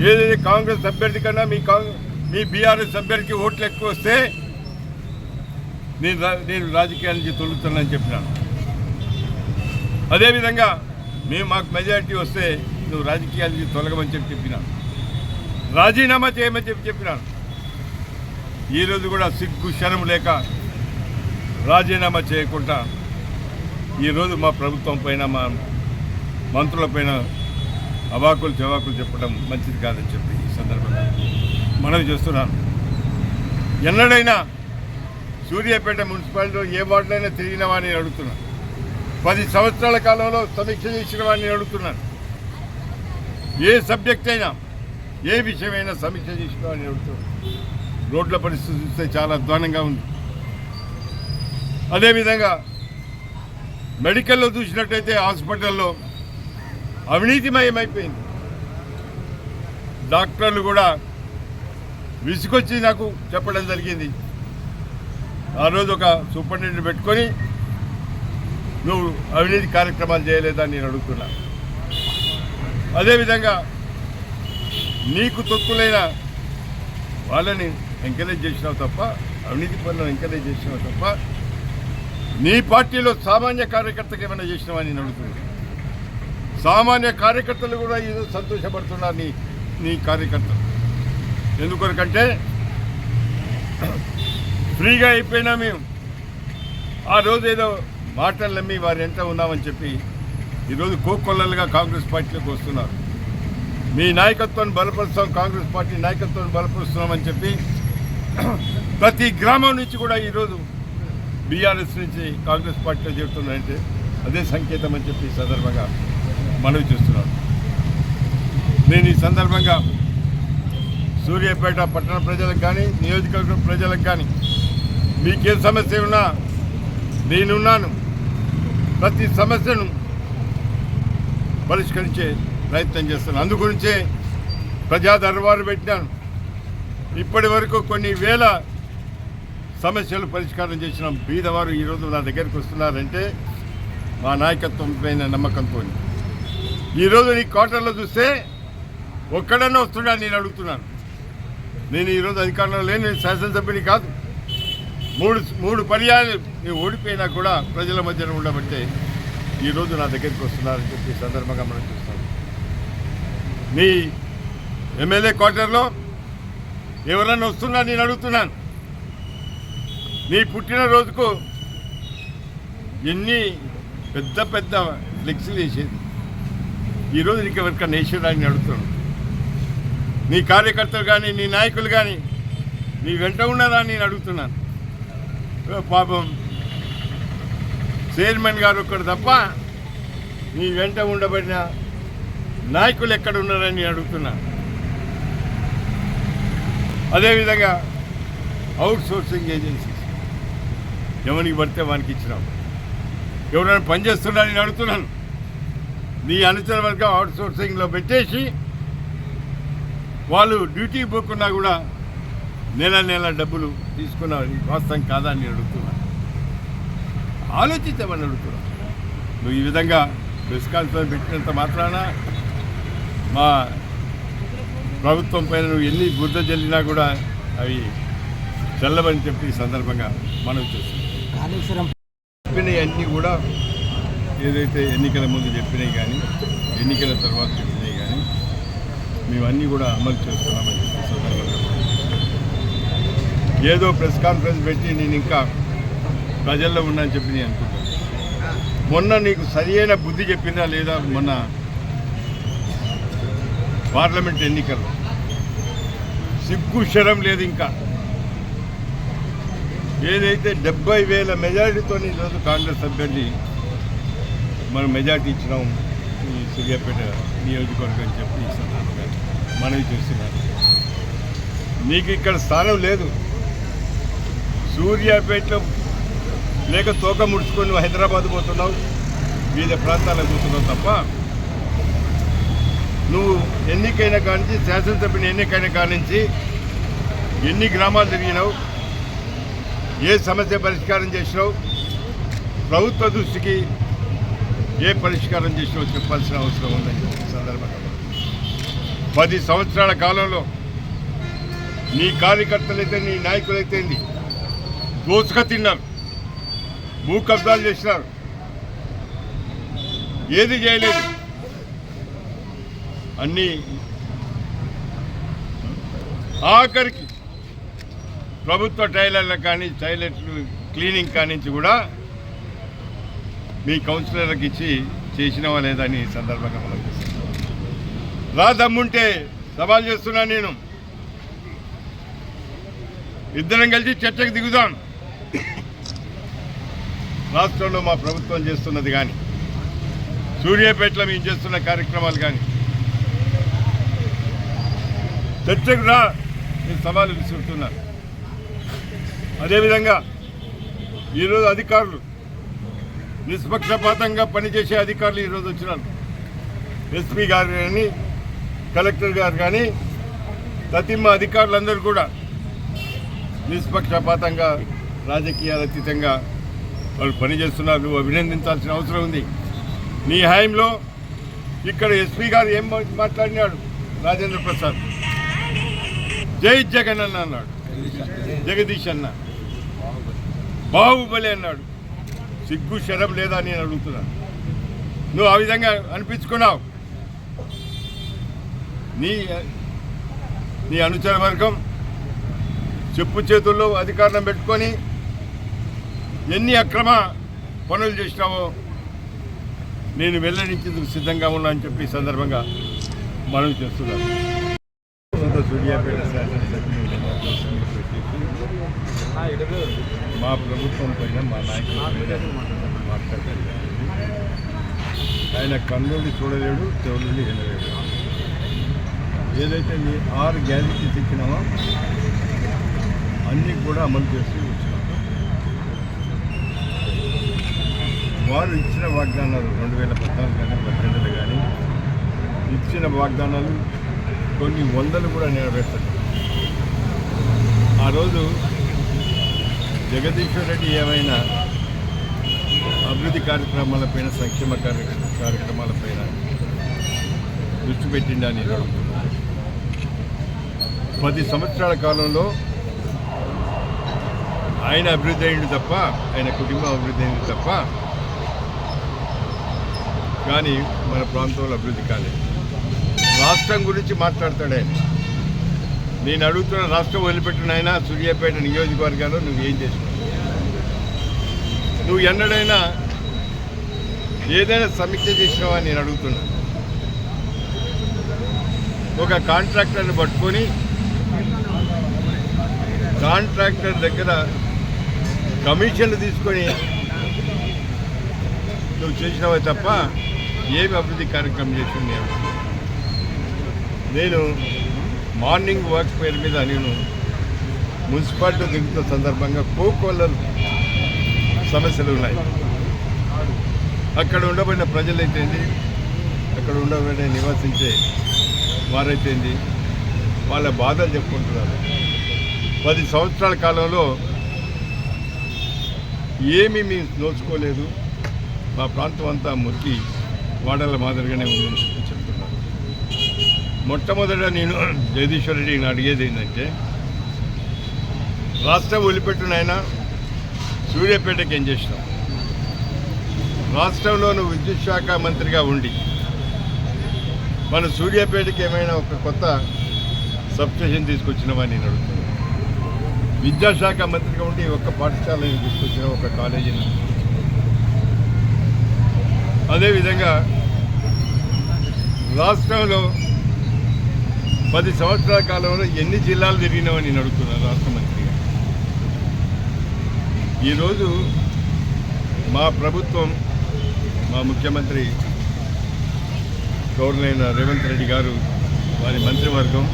ఏదైతే కాంగ్రెస్ అభ్యర్థి కన్నా మీ మీ బీఆర్ఎస్ అభ్యర్థికి ఓట్లు ఎక్కువ వస్తే నేను రా- నేను రాజకీయాల నుంచి తొలుగుతానని చెప్పినాను. అదేవిధంగా మేము మాకు మెజారిటీ వస్తే నువ్వు రాజకీయాల నుంచి తొలగమని చెప్పి చెప్పినాను. రాజీనామా చేయమని చెప్పి చెప్పినాను. ఈరోజు కూడా సిగ్గు శరం లేక రాజీనామా చేయకుండా ఈరోజు మా ప్రభుత్వం పైన మా మంత్రుల పైన అవాకులు జవాకులు చెప్పడం మంచిది కాదని చెప్పి ఈ సందర్భంగా మనవి చేస్తున్నాను. ఎన్నడైనా సూర్యాపేట మున్సిపాలిటీలో ఏ వార్డులైనా తిరిగిన వాడిని అడుగుతున్నాను. పది సంవత్సరాల కాలంలో సమీక్ష చేసిన వాడిని అడుగుతున్నాను. ఏ సబ్జెక్ట్ అయినా ఏ విషయమైనా సమీక్ష చేసిన వాడిని అడుగుతున్నాను. రోడ్ల పరిస్థితి చూస్తే చాలా అధ్వానంగా ఉంది. అదేవిధంగా మెడికల్లో చూసినట్టయితే హాస్పిటల్లో అవినీతిమయమైపోయింది. డాక్టర్లు కూడా విసుకొచ్చి నాకు చెప్పడం జరిగింది. ఆ రోజు ఒక సూపరింటెండెంట్ పెట్టుకొని నువ్వు అవినీతి కార్యక్రమాలు చేయలేదని నేను అడుగుతున్నా. అదేవిధంగా నీకు తొక్కులైన వాళ్ళని ఎంకరేజ్ చేసినావు తప్ప అవినీతి పనులను ఎంకరేజ్ చేసినావు తప్ప నీ పార్టీలో సామాన్య కార్యకర్తకి ఏమైనా చేసినావని నేను అడుగుతున్నాను సామాన్య కార్యకర్తలు కూడా ఏదో సంతోషపడుతున్నారు నీ నీ కార్యకర్తలు. ఎందుకొరకంటే ఫ్రీగా అయిపోయినా మేము ఆ రోజు ఏదో మాటలు నమ్మి వారు ఎంత ఉన్నామని చెప్పి ఈరోజు కోకొల్లలుగా కాంగ్రెస్ పార్టీలోకి వస్తున్నారు. మీ నాయకత్వాన్ని బలపరుస్తాం కాంగ్రెస్ పార్టీ నాయకత్వాన్ని బలపరుస్తున్నామని చెప్పి ప్రతి గ్రామం నుంచి కూడా ఈరోజు బీఆర్ఎస్ నుంచి కాంగ్రెస్ పార్టీలో చేరుతున్నారంటే అదే సంకేతం అని చెప్పి సందర్భంగా మనవి చేస్తున్నాను నేను ఈ సందర్భంగా సూర్యాపేట పట్టణ ప్రజలకు కానీ నియోజకవర్గం ప్రజలకు కానీ మీకే సమస్య ఉన్నా నేనున్నాను. ప్రతి సమస్యను పరిష్కరించే ప్రయత్నం చేస్తున్నాను. అందుగురించే ప్రజా దర్బారు పెట్టినాను. ఇప్పటి వరకు కొన్ని వేల సమస్యలు పరిష్కారం చేసిన బీదవారు ఈరోజు నా దగ్గరికి వస్తున్నారంటే మా నాయకత్వం పైన నమ్మకంతో ఈరోజు నీ క్వార్టర్లో చూస్తే ఒక్కడన్నా వస్తున్నా నేను అడుగుతున్నాను. నేను ఈరోజు అధికారంలో లేని నేను శాసనసభ్యుని కాదు. మూడు మూడు పర్యాలు నేను ఓడిపోయినా కూడా ప్రజల మధ్యన ఉండబట్టే ఈరోజు నా దగ్గరికి వస్తున్నారని చెప్పి సందర్భంగా మనం చూస్తాం నీ ఎమ్మెల్యే క్వార్టర్లో ఎవరన్నా వస్తున్నా నేను అడుగుతున్నాను. నీ పుట్టినరోజుకు ఎన్ని పెద్ద పెద్ద ఫ్లెక్సీలు వేసేది? ఈరోజు నీకు ఎవరికన్నా వేసేదా అని అడుగుతున్నాను నీ కార్యకర్తలు కానీ నీ నాయకులు కానీ నీ వెంట ఉన్నదా అని నేను అడుగుతున్నాను. పాపం. చైర్మన్ గారు ఒక్కడు తప్ప నీ వెంట ఉండబడిన నాయకులు ఎక్కడ ఉన్నారని నేను అడుగుతున్నా అదేవిధంగా అవుట్ సోర్సింగ్ ఏజెన్సీస్ ఎవరికి పడితే వానికి ఇచ్చినాం. ఎవరైనా పనిచేస్తున్నారని నేను అడుగుతున్నాను. నీ అనుచర వర్గం అవుట్ సోర్సింగ్లో పెట్టేసి వాళ్ళు డ్యూటీ పోకున్నా కూడా నెల నెల డబ్బులు తీసుకున్నారు. వాస్తవం కాదా అని నేను అడుగుతున్నా. ఆలోచించమని అడుగుతున్నా. నువ్వు ఈ విధంగా ప్రెస్ కాన్ఫరెన్స్ పెట్టినంత మాత్రాన మా ప్రభుత్వం పైన నువ్వు ఎన్ని బుద్ధ జల్లినా కూడా అవి చల్లవని చెప్పి ఈ సందర్భంగా మనం చూస్తున్నాం కాళేశ్వరం చెప్పినవి అన్నీ కూడా ఏదైతే ఎన్నికల ముందు చెప్పినాయి కానీ ఎన్నికల తర్వాత చెప్పినాయి కానీ మేమన్నీ కూడా అమలు చేస్తున్నామని చెప్పి సందర్భంగా ఏదో ప్రెస్ కాన్ఫరెన్స్ పెట్టి నేను ఇంకా ప్రజల్లో ఉన్నాను చెప్పి నేను అనుకుంటాను మొన్న నీకు సరియైన బుద్ధి చెప్పిందా లేదా మొన్న పార్లమెంట్ ఎన్నికలు సిగ్గు శరం లేదు ఇంకా. ఏదైతే డెబ్బై వేల మెజారిటీతో ఈరోజు కాంగ్రెస్ అభ్యర్థి మనం మెజార్టీ ఇచ్చినాం ఈ సూర్యాపేట నియోజకవర్గం అని చెప్పి ఈ సందర్భంగా మనవి చేస్తున్నాను. నీకు ఇక్కడ స్థానం లేదు. సూర్యాపేటలో లేక తోక ముడుచుకొని హైదరాబాద్ పోతున్నావు వివిధ ప్రాంతాలకు పోతున్నావు తప్ప నువ్వు ఎన్నికైన కానించి శాసనసభ్యుని ఎన్నికైన కానించి ఎన్ని గ్రామాలు తిరిగినావు ఏ సమస్య పరిష్కారం చేసినావు ప్రభుత్వ దృష్టికి ఏ పరిష్కారం చేసినో చెప్పాల్సిన అవసరం ఉందని సందర్భంగా పది సంవత్సరాల కాలంలో నీ కార్యకర్తలైతే నీ నాయకులైతే దోసుక తిన్నారు భూ కబ్జాలు చేసినారు. ఏది చేయలేదు. అన్నీ ఆఖరికి ప్రభుత్వ టైలర్లు కానీ టైలెట్లు క్లీనింగ్ కానించి కూడా మీ కౌన్సిలర్లకు ఇచ్చి చేసినవా లేదా అని సందర్భంగా మనం రా దమ్ముంటే సవాల్ చేస్తున్నా నేను. ఇద్దరం కలిసి చర్చకు దిగుదాం. రాష్ట్రంలో మా ప్రభుత్వం చేస్తున్నది కానీ సూర్యాపేటలో మేము చేస్తున్న కార్యక్రమాలు కానీ. చర్చకు రా నేను సవాలు విసురుతున్నాను అదేవిధంగా ఈరోజు అధికారులు నిష్పక్షపాతంగా పనిచేసే అధికారులు ఈరోజు వచ్చినారు. ఎస్పీ గారు కానీ కలెక్టర్ గారు కానీ ప్రతిమ అధికారులందరూ కూడా నిష్పక్షపాతంగా రాజకీయాల అతీతంగా వాళ్ళు పనిచేస్తున్నారు. నువ్వు అభినందించాల్సిన అవసరం ఉంది. నీ హయాంలో ఇక్కడ ఎస్పీ గారు ఏం మాట్లాడినాడు? రాజేంద్ర ప్రసాద్. జై జగన్ అన్న అన్నాడు. జగదీష్ అన్న. బాహుబలి అన్నాడు. సిగ్గు శరం లేదా అని నేను అడుగుతున్నాను నువ్వు ఆ విధంగా అనిపించుకున్నావు. నీ నీ అనుచర వర్గం చెప్పు చేతుల్లో అధికారం పెట్టుకొని ఎన్ని అక్రమ పనులు చేసినావో నేను వెల్లడించేందుకు సిద్ధంగా ఉన్నా అని చెప్పి సందర్భంగా మనం చేస్తున్నాను. శాసనసభ్యులు మా ప్రభుత్వం పైన మా నాయకుల పైన మాట్లాడారు ఆయన కన్నుల్ని చూడలేడు చెవులుండి వినలేడు. ఏదైతే మీ ఆరు గ్యారెంటీస్ ఇచ్చినామో అన్నీ కూడా అమలు చేస్తూ వచ్చినాం. వారు ఇచ్చిన వాగ్దానాలు రెండు వేల పద్నాలుగు కానీ పద్దెనిమిది కానీ ఇచ్చిన వాగ్దానాలు కొన్ని వందలు కూడా నెరవేర్చడం ఆ రోజు జగదీశ్వర్ రెడ్డి ఏమైనా అభివృద్ధి కార్యక్రమాలపైన సంక్షేమ కార్య కార్యక్రమాలపైన దృష్టి పెట్టిండా నేను పది సంవత్సరాల కాలంలో ఆయన అభివృద్ధి అయింది తప్ప ఆయన కుటుంబం అభివృద్ధి అయింది తప్ప కానీ మన ప్రాంతంలో అభివృద్ధి కాలేదు. రాష్ట్రం గురించి మాట్లాడతాడు ఆయన. నేను అడుగుతున్న రాష్ట్రం వదిలిపెట్టిన ఆయన సూర్యాపేట నియోజకవర్గాల్లో నువ్వు ఏం చేసినావు నువ్వు ఎన్నడైనా ఏదైనా సమీక్ష చేసినావా నేను అడుగుతున్నా. ఒక కాంట్రాక్టర్ని పట్టుకొని కాంట్రాక్టర్ దగ్గర కమిషన్లు తీసుకొని నువ్వు చేసినావే తప్ప ఏమి అభివృద్ధి కార్యక్రమం చేసింది నేను. నేను మార్నింగ్ వర్క్ పేరు మీద నేను మున్సిపాలిటీ దిగుతున్న సందర్భంగా కోకోళ్ళ సమస్యలు ఉన్నాయి. అక్కడ ఉండబడిన ప్రజలైతేంది అక్కడ ఉండబడిన నివసించే వారైతేంది వాళ్ళ బాధలు చెప్పుకుంటున్నారు. పది సంవత్సరాల కాలంలో ఏమీ మేము నోచుకోలేదు. మా ప్రాంతం అంతా మురికి వాడల మాదిరిగానే ఉందని చెప్పి చెప్తున్నారు. మొట్టమొదట నేను జగదీశ్వర్ రెడ్డి అడిగేది ఏంటంటే రాష్ట్రం వదిలిపెట్టిన సూర్యాపేటకి ఏం చేసినాం రాష్ట్రంలో విద్యుత్ శాఖ మంత్రిగా ఉండి మన సూర్యాపేటకి ఏమైనా ఒక కొత్త సబ్స్టేషన్ తీసుకొచ్చినామా నేను అడుగుతున్నాను విద్యాశాఖ మంత్రిగా ఉండి ఒక పాఠశాలను తీసుకొచ్చిన ఒక కాలేజీని. అదేవిధంగా రాష్ట్రంలో పది సంవత్సరాల కాలంలో ఎన్ని జిల్లాలు తిరిగినావని నేను అడుగుతున్నాను రాష్ట్ర మంత్రిగా. ఈరోజు మా ప్రభుత్వం మా ముఖ్యమంత్రి గవర్నర్ రేవంత్ రెడ్డి గారు వారి మంత్రివర్గం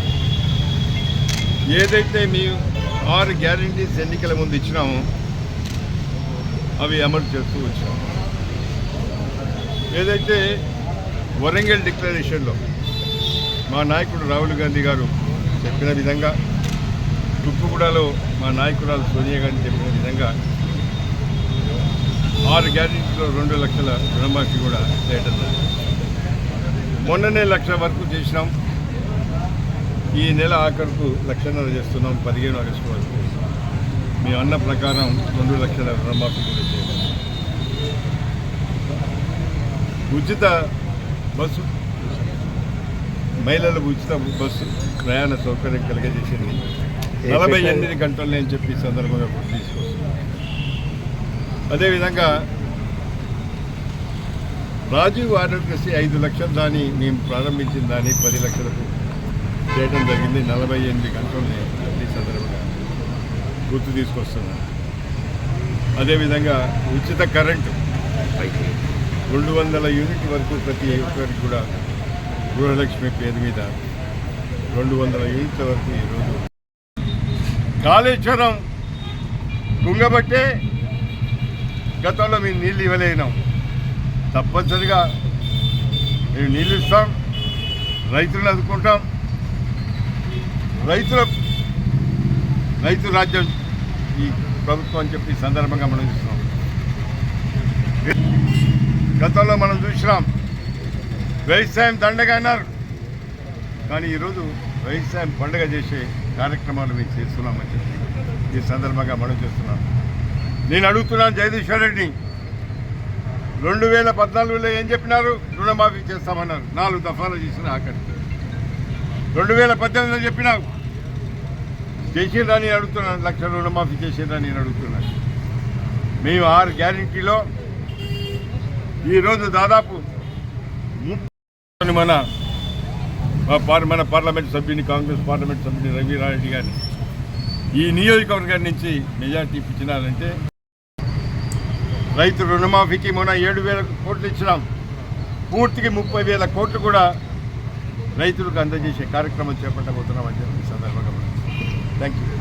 ఏదైతే మేము ఆరు గ్యారంటీస్ ఎన్నికల ముందు ఇచ్చినామో అవి అమలు చేస్తూ వచ్చాము ఏదైతే వరంగల్ డిక్లరేషన్లో మా నాయకుడు రాహుల్ గాంధీ గారు చెప్పిన విధంగా తుప్పుగూడలో మా నాయకురాలు సోనియా గాంధీ చెప్పిన విధంగా ఆరు గ్యారెంటీలో రెండు లక్షల రుణమాఫీ కూడా చేయడం మొన్ననే లక్ష వరకు చేసినాం. ఈ నెల ఆఖరుకు లక్షన్నర చేస్తున్నాం. పదిహేను ఆగస్టు వరకు. మీ అన్న ప్రకారం రెండు లక్షల రుణమాఫీ కూడా చేయడం ఉచిత బస్సు మహిళలకు ఉచిత బస్సు ప్రయాణ సౌకర్యం కలిగజేసింది. నలభై ఎనిమిది గంటలు అని చెప్పి ఈ సందర్భంగా గుర్తు తీసుకొస్తున్నాం అదేవిధంగా రాజీవ్ ఆరోగ్యశ్రీ ఐదు లక్షల దాన్ని మేము ప్రారంభించిన దాన్ని పది లక్షలకు చేయడం జరిగింది. నలభై ఎనిమిది గంటలని ఈ సందర్భంగా గుర్తు తీసుకొస్తున్నాం అదేవిధంగా ఉచిత కరెంటు రెండు వందల యూనిట్ వరకు ప్రతి ఒక్కరికి కూడా గృహలక్ష్మి పేరు మీద రెండు వందల యూనిట్ల వరకు ఈరోజు కాళేశ్వరం కుంగబట్టే గతంలో మేము నీళ్ళు ఇవ్వలేనాం. తప్పనిసరిగా మేము నీళ్ళు ఇస్తాం రైతులను అదుకుంటాం రైతుల రైతు రాజ్యం ఈ ప్రభుత్వం అని చెప్పి సందర్భంగా మనం చూస్తున్నాం. గతంలో మనం చూసినాం వ్యవసాయం దండగా అన్నారు. కానీ ఈరోజు వ్యవసాయం పండుగ చేసే కార్యక్రమాలు మేము చేస్తున్నామని చెప్పి ఈ సందర్భంగా మనం చేస్తున్నాం. నేను అడుగుతున్నాను జగదీశ్వర్ రెడ్డిని. రెండు వేల పద్నాలుగులో ఏం చెప్పినారు? రుణమాఫీ చేస్తామన్నారు. నాలుగు దఫాలు చేసిన ఆఖరికి. రెండు వేల పద్దెనిమిదిలో చెప్పినావు. చేసేదాన్ని నేను అడుగుతున్నాను. లక్ష రుణమాఫీ చేసేదాన్ని నేను అడుగుతున్నాను. మేము ఆరు గ్యారంటీలో ఈరోజు దాదాపు మన మన పార్లమెంట్ సభ్యుని కాంగ్రెస్ పార్లమెంట్ సభ్యుని రవీరారెడ్డి గారిని ఈ నియోజకవర్గం నుంచి మెజార్టీ ఇప్పించినారంటే రైతు రుణమాఫీకి మొన్న ఏడు వేల కోట్లు ఇచ్చినాం. పూర్తికి ముప్పై వేల కోట్లు కూడా రైతులకు అందజేసే కార్యక్రమం చేపట్టబోతున్నామని చెప్పి సందర్భంగా థ్యాంక్ యూ